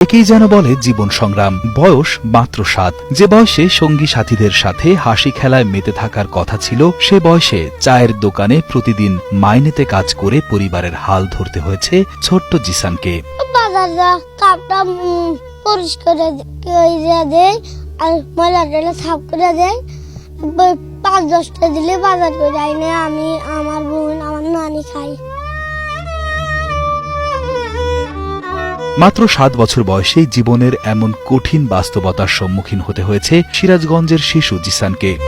একেই যেন বলে জীবন সংগ্রাম। বয়স মাত্র সাত। যে বয়সে সঙ্গী সাথীদের সাথে হাসি খেলায় মেতে থাকার কথা ছিল, সে বয়সে চায়ের দোকানে প্রতিদিন মাইনেতে কাজ করে পরিবারের হাল ধরতে হয়েছে ছোট্ট জিসানকে। পরিষ্কার পাঁচ দশটা দিলে বাজার করে আমি, আমার বোন, আমার নানি খাই মাত্র সাত বছর বয়সে জীবনের এমন কঠিন বাস্তবতার সম্মুখীন হতে হয়েছে সিরাজগঞ্জের শিশু জিসানকে।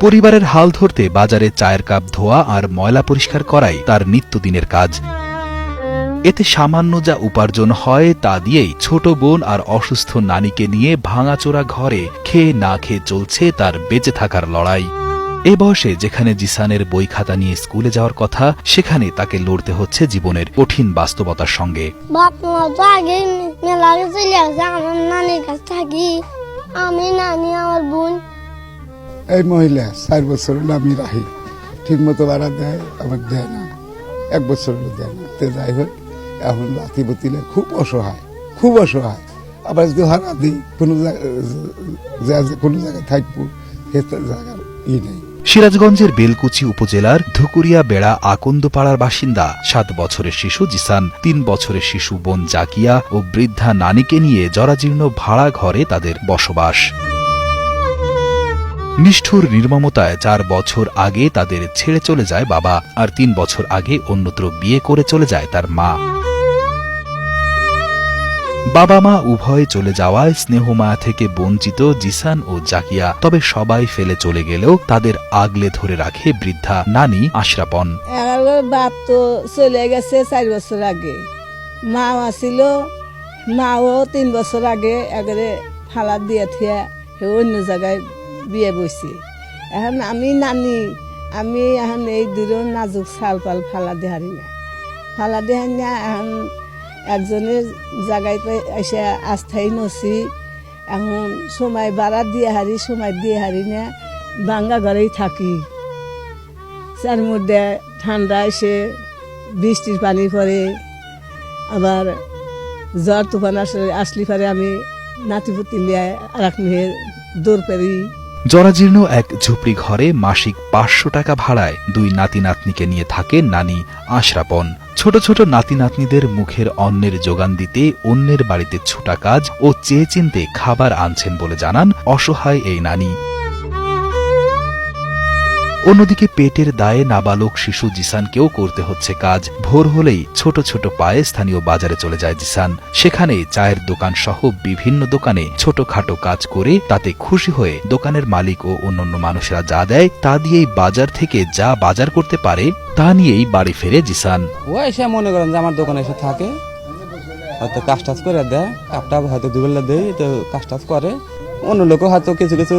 পরিবারের হাল ধরতে বাজারে চায়ের কাপ ধোয়া আর ময়লা পরিষ্কার করাই তার নিত্যদিনের কাজ। এতে সামান্য যা উপার্জন হয় তা দিয়েই ছোট বোন আর অসুস্থ নানিকে নিয়ে ভাঙাচোরা ঘরে খেয়ে না খেয়ে চলছে তার বেঁচে থাকার লড়াই। এ বয়সে যেখানে জিসানের বই খাতা নিয়ে স্কুলে যাওয়ার কথা, সেখানে তাকে লড়তে হচ্ছে জীবনের কঠিন বাস্তবতার সঙ্গে। আমি নানি আমার বোন এই মহিলা চার বছর আমি রাহি। ঠিক মতো ভাড়া দেয় আমার দেয় না। এক বছর দেয় না। তো যাই হোক, এখন রাতি বতিলে খুব অসহায় খুব অসহায়। আবার যদি ভাড়া দিই, কোনো জায়গায় কোনো জায়গায় থাকব, সে জায়গার ই নেই। সিরাজগঞ্জের বেলকুচি উপজেলার ধুকুরিয়া বেড়া আকন্দপাড়ার বাসিন্দা, সাত বছরের শিশু জিসান, তিন বছরের শিশু বোন জাকিয়া ও বৃদ্ধা নানিকে নিয়ে জরাজীর্ণ ভাড়া ঘরে তাদের বসবাস। নিষ্ঠুর নির্মমতায় চার বছর আগে তাদের ছেড়ে চলে যায় বাবা আর তিন বছর আগে অন্যত্র বিয়ে করে চলে যায় তার মা। বাবা মা উভয়ে চলে যাওয়ায় স্নেহমায়া থেকে বঞ্চিত জিসান ও জাকিয়া। তবে সবাই ফেলে চলে গেলেও তাদের আগলে ধরে রাখে বৃদ্ধা নানি আশরাপন। বাপ তো চলে গেছে চার বছর আগে। মাও আছিল মাও তিন বছর আগে একেবারে ফালাত দিয়ে থিয়া অন্য জায়গায় বিয়ে বসছে এখন আমি নানি, আমি এখন এই দূর নাজুক চাল পাল ফালা দেহারি না ফালা দেহারি না এখন একজনের জায়গায় এসে আস্থাই নছি এখন সময় বাড়া দিয়ে হারি, সময় দিয়ে হারি না বাঙ্গা ঘরেই থাকি। তার মধ্যে ঠান্ডা এসে বৃষ্টির পানি পরে আবার জ্বর তুফান আসলে, আসলি পরে আমি নাতিপুতি লিয়ে আর এক দৌড় পেরি জরাজীর্ণ এক ঝুপড়ি ঘরে মাসিক পাঁচশো টাকা ভাড়ায় দুই নাতি নাতনিকে নিয়ে থাকে নানি আশরাপন। ছোট ছোট নাতি নাতনিদের মুখের অন্যের যোগান দিতে, অন্যের বাড়িতে ছোটা কাজ ও চেয়ে চিনতে খাবার আনছেন বলে জানান অসহায় এই নানি। অন্যদিকে পেটের দায়ে নাবালক শিশু জিসানকেও করতে হচ্ছে কাজ। ভোর হলেই ছোট ছোট পায়ে স্থানীয় বাজারে চলে যায় জিসান। সেখানে চায়ের দোকান সহ বিভিন্ন দোকানে ছোটখাটো কাজ করে তাতে খুশি হয়ে দোকানের মালিক ও অন্যান্য মানুষেরা যা দেয় তা দিয়েই বাজার থেকে যা বাজার করতে পারে তা নিয়েই বাড়ি ফেরে জিসান। মনে করেন যে আমার দোকানে এসে থাকে। হয়তো কাজ টাজ করে দেয় হয়তো দুবেলা দেই তো কাজ টাজ করে। অন্য লোকও হয়তো কিছু কিছু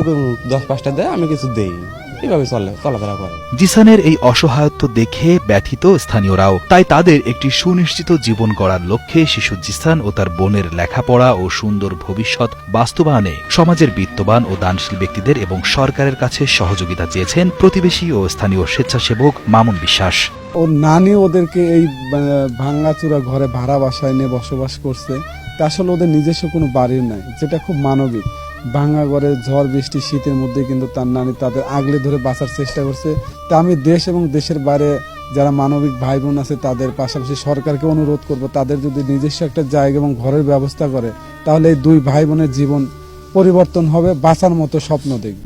দশ পাঁচটা দেয়, আমি কিছু দেই। এইভাবে চলে চলাফেরা করে। জিসানের এই অসহায়ত্ব দেখে ব্যথিত স্থানীয়রাও। তাই তাদের একটি সুনিশ্চিত জীবন গড়ার লক্ষ্যে শিশু জিসান ও তার বোনের লেখাপড়া ও সুন্দর ভবিষ্যৎ বাস্তবায়নে সমাজের বিত্তবান ও দানশীল ব্যক্তিদের এবং সরকারের কাছে সহযোগিতা চেয়েছেন প্রতিবেশী ও স্থানীয় স্বেচ্ছাসেবক মামুন বিশ্বাস। ও নানি ওদেরকে এই ভাঙাচুরা ঘরে ভাড়া বাসায় নিয়ে বসবাস করছে। তা আসলে ওদের নিজস্ব কোনো বাড়ির নাই যেটা খুব মানবিক। ভাঙা ঘরে ঝড়, বৃষ্টি, শীতের মধ্যে কিন্তু তার নানি তাদের আগলে ধরে বাঁচার চেষ্টা করছে। তা আমি দেশ এবং দেশের বাইরে যারা মানবিক ভাই বোন আছে, তাদের পাশাপাশি সরকারকে অনুরোধ করব, তাদের যদি নিজস্ব একটা জায়গা এবং ঘরের ব্যবস্থা করে, তাহলে এই দুই ভাই বোনের জীবন পরিবর্তন হবে, বাঁচার মতো স্বপ্ন দেখবে।